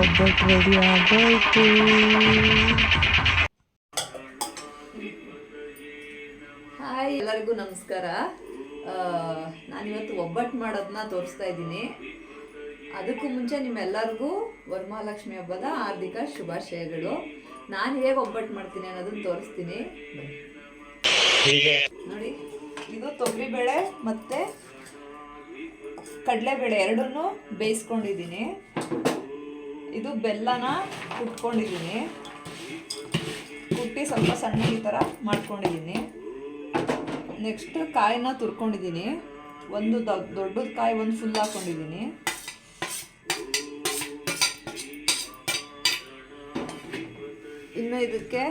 ಒಬ್ಬಟ್ಟು ರೆಡಿ ಆಗೋಯ್ತು ಹಾಯ್ ಎಲ್ಲರಿಗೂ ನಮಸ್ಕಾರ. ನಾನಿವತ್ತು ಒಬ್ಬಟ್ಟು ಮಾಡೋದನ್ನ ತೋರಿಸ್ತಾ ಇದ್ದೀನಿ. ಅದಕ್ಕೂ ಮುಂಚೆ ನಿಮ್ಮೆಲ್ಲರಿಗೂ ವರಮಹಾಲಕ್ಷ್ಮಿ ಹಬ್ಬದ ಹಾರ್ದಿಕ ಶುಭಾಶಯಗಳು. ನಾನು ಹೇಗೆ ಒಬ್ಬಟ್ಟು ಮಾಡ್ತೀನಿ ಅನ್ನೋದನ್ನ ತೋರಿಸ್ತೀನಿ. ನೋಡಿ, ಇದು ತೊಗರಿಬೇಳೆ ಮತ್ತು ಕಡಲೆಬೇಳೆ ಎರಡನ್ನೂ ಬೇಯಿಸ್ಕೊಂಡಿದ್ದೀನಿ. ಇದು ಬೆಲ್ಲನ ಕುಟ್ಕೊಂಡಿದ್ದೀನಿ. ಕುಟ್ಟಿ ಸ್ವಲ್ಪ ಸಣ್ಣ ಈ ಥರ ಮಾಡ್ಕೊಂಡಿದ್ದೀನಿ. ನೆಕ್ಸ್ಟ್ ಕಾಯಿನ ತುರ್ಕೊಂಡಿದ್ದೀನಿ. ಒಂದು ದೊಡ್ಡದ ಕಾಯಿ ಒಂದು ಫುಲ್ ಹಾಕೊಂಡಿದ್ದೀನಿ. ಇನ್ನು ಇದಕ್ಕೆ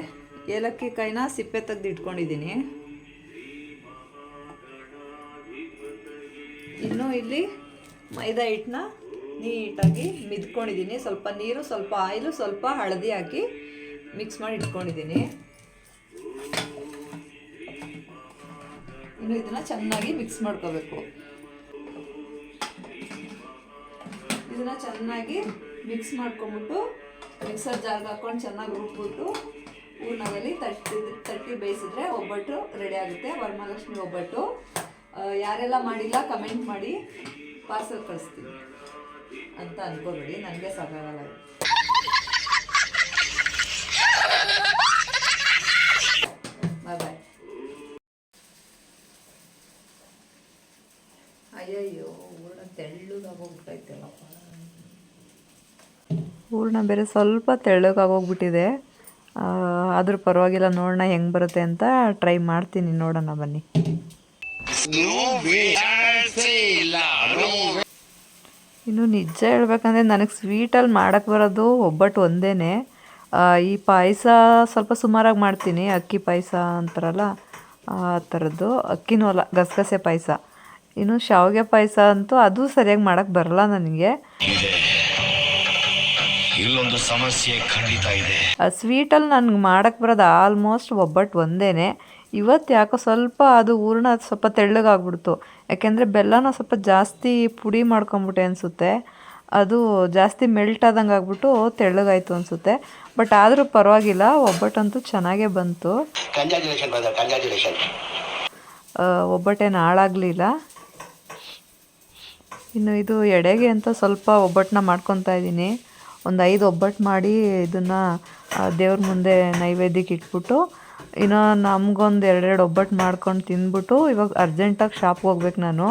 ಏಲಕ್ಕಿ ಕಾಯಿನ ಸಿಪ್ಪೆ ತೆಗೆದು ಇಟ್ಕೊಂಡಿದ್ದೀನಿ. ಇನ್ನು ಇಲ್ಲಿ ಮೈದಾ ಹಿಟ್ಟನ್ನ ನೀಟಾಗಿ ಮಿದ್ಕೊಂಡಿದ್ದೀನಿ. ಸ್ವಲ್ಪ ನೀರು, ಸ್ವಲ್ಪ ಆಯಿಲು, ಸ್ವಲ್ಪ ಹಳದಿ ಹಾಕಿ ಮಿಕ್ಸ್ ಮಾಡಿ ಇಟ್ಕೊಂಡಿದ್ದೀನಿ. ಇನ್ನು ಇದನ್ನು ಚೆನ್ನಾಗಿ ಮಿಕ್ಸ್ ಮಾಡ್ಕೋಬೇಕು. ಇದನ್ನು ಚೆನ್ನಾಗಿ ಮಿಕ್ಸ್ ಮಾಡ್ಕೊಂಬಿಟ್ಟು ಮಿಕ್ಸರ್ ಜಾರ್ಗೆ ಹಾಕ್ಕೊಂಡು ಚೆನ್ನಾಗಿ ರುಬ್ಬಿಬಿಟ್ಟು ಹೂರ್ಣದಲ್ಲಿ ತಟ್ಟಿ ತಟ್ಟಿ ಬೇಯಿಸಿದ್ರೆ ಒಬ್ಬಟ್ಟು ರೆಡಿ ಆಗುತ್ತೆ. ವರಮಹಾಲಕ್ಷ್ಮಿ ಒಬ್ಬಟ್ಟು. ಯಾರೆಲ್ಲ ಮಾಡಿಲ್ಲ ಕಮೆಂಟ್ ಮಾಡಿ. ಪಾರ್ಸಲ್ ಕಳಿಸ್ತೀನಿ ಅಂತ ಅನ್ಕೋಬೇಡಿ ನನಗೆ ಸಾಕಾಗಲ್ಲ ಇದು. ಬಾಯ್ ಬಾಯ್ ಅಯ್ಯಯ್ಯೋ ಹೂರ್ಣ ತೆಳ್ಳಗಾಗೋಗ್ಬಿಟ್ಟೈತಲ್ಲಪ್ಪ ಹೂರ್ಣ ಬೇರೆ ಸ್ವಲ್ಪ ತೆಳ್ಳಗಾಗೋಗ್ಬಿಟ್ಟಿದೆ ಆದರೂ ಪರವಾಗಿಲ್ಲ ನೋಡೋಣ ಹೆಂಗೆ ಬರುತ್ತೆ ಅಂತ ಟ್ರೈ ಮಾಡ್ತೀನಿ ನೋಡೋಣ ಬನ್ನಿ. ಇನ್ನು ನಿಜ ಹೇಳ್ಬೇಕಂದ್ರೆ ನನಗೆ ಸ್ವೀಟಲ್ಲಿ ಮಾಡೋಕ್ಕೆ ಬರೋದು ಒಬ್ಬಟ್ಟು ಒಂದೇ ಈ ಪಾಯಸ ಸ್ವಲ್ಪ ಸುಮಾರಾಗಿ ಮಾಡ್ತೀನಿ ಅಕ್ಕಿ ಪಾಯಸ ಅಂತಾರಲ್ಲ ಆ ಥರದ್ದು ಅಕ್ಕಿನೂ ಅಲ್ಲ ಗಸಗಸೆ ಪಾಯಸ. ಇನ್ನು ಶಾವಿಗೆ ಪಾಯಸ ಅಂತೂ ಅದು ಸರಿಯಾಗಿ ಮಾಡೋಕ್ಕೆ ಬರಲ್ಲ ನನಗೆ. ಇಲ್ಲೊಂದು ಸಮಸ್ಯೆ ಖಂಡಿತ ಇದೆ. ಸ್ವೀಟಲ್ಲಿ ನನಗೆ ಮಾಡೋಕ್ಕೆ ಬರೋದು ಆಲ್ಮೋಸ್ಟ್ ಒಬ್ಬಟ್ಟು ಒಂದೇ ಇವತ್ತು ಯಾಕೋ ಸ್ವಲ್ಪ ಅದು ಹೂರ್ಣ ಸ್ವಲ್ಪ ತೆಳ್ಳಗಾಗ್ಬಿಡ್ತು. ಯಾಕೆಂದರೆ ಬೆಲ್ಲನ ಸ್ವಲ್ಪ ಜಾಸ್ತಿ ಪುಡಿ ಮಾಡ್ಕೊಂಬಿಟ್ಟೆ ಅನಿಸುತ್ತೆ. ಅದು ಜಾಸ್ತಿ ಮೆಲ್ಟ್ ಆದಂಗೆ ಆಗ್ಬಿಟ್ಟು ತೆಳ್ಳಗಾಯ್ತು ಅನಿಸುತ್ತೆ. ಬಟ್ ಆದರೂ ಪರವಾಗಿಲ್ಲ ಒಬ್ಬಟ್ಟಂತೂ ಚೆನ್ನಾಗೇ ಬಂತು. ಒಬ್ಬಟ್ಟೇನು ಹಾಳಾಗಲಿಲ್ಲ. ಇನ್ನು ಇದು ಎಡೆಗೆ ಅಂತ ಸ್ವಲ್ಪ ಒಬ್ಬಟ್ಟನ್ನ ಮಾಡ್ಕೊತಾ ಇದ್ದೀನಿ. ಒಂದು ಐದು ಒಬ್ಬಟ್ಟು ಮಾಡಿ ಇದನ್ನು ದೇವ್ರ ಮುಂದೆ ನೈವೇದ್ಯಕ್ಕೆ ಇಟ್ಬಿಟ್ಟು ಇನ್ನು ನಮಗೊಂದು ಎರಡೆರಡು ಒಬ್ಬಟ್ಟು ಮಾಡ್ಕೊಂಡು ತಿಂದ್ಬಿಟ್ಟು ಇವಾಗ ಅರ್ಜೆಂಟಾಗಿ ಶಾಪ್ಗೆ ಹೋಗ್ಬೇಕು ನಾನು.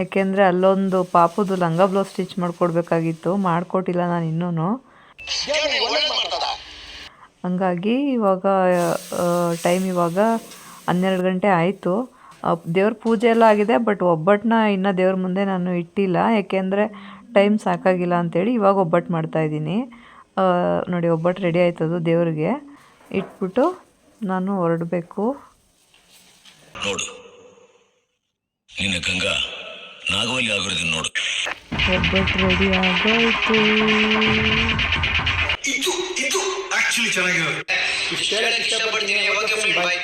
ಯಾಕೆಂದರೆ ಅಲ್ಲೊಂದು ಪಾಪುದು ಲಂಗ ಬ್ಲೌಸ್ ಸ್ಟಿಚ್ ಮಾಡಿಕೊಡ್ಬೇಕಾಗಿತ್ತು. ಮಾಡಿಕೊಟ್ಟಿಲ್ಲ ನಾನು ಇನ್ನೂ ಹಂಗಾಗಿ ಇವಾಗ ಟೈಮ್ ಇವಾಗ ಹನ್ನೆರಡು ಗಂಟೆ ಆಯಿತು. ದೇವ್ರ ಪೂಜೆ ಎಲ್ಲ ಆಗಿದೆ, ಬಟ್ ಒಬ್ಬಟ್ಟನ್ನ ಇನ್ನು ದೇವ್ರ ಮುಂದೆ ನಾನು ಇಟ್ಟಿಲ್ಲ. ಯಾಕೆಂದರೆ ಟೈಮ್ ಸಾಕಾಗಿಲ್ಲ ಅಂತೇಳಿ ಇವಾಗ ಒಬ್ಬಟ್ಟು ಮಾಡ್ತಾಯಿದ್ದೀನಿ ನೋಡಿ ಒಬ್ಬಟ್ಟು ರೆಡಿ ಆಯ್ತದು ದೇವ್ರಿಗೆ. ಇಟ್ಬಿಟ್ಟು ನಾನು ಹೊರಡಬೇಕು. ನೋಡು. ನಿನ್ನ ಗಂಗಾ ನಾಗವಲ್ಲಿ ಆಗಿರೋದನ್ನ ನೋಡು. ಒಬ್ಬಟ್ಟು ರೆಡಿ ಆಗೋಯ್ತು. ಇದು ಇದು ಆಕ್ಚುಲಿ ಚೆನ್ನಾಗಿರೋದು. ಇಷ್ಟ ಹೇಳಕ್ ಇಷ್ಟಪಡ್ತೀನಿ. Okay friend bye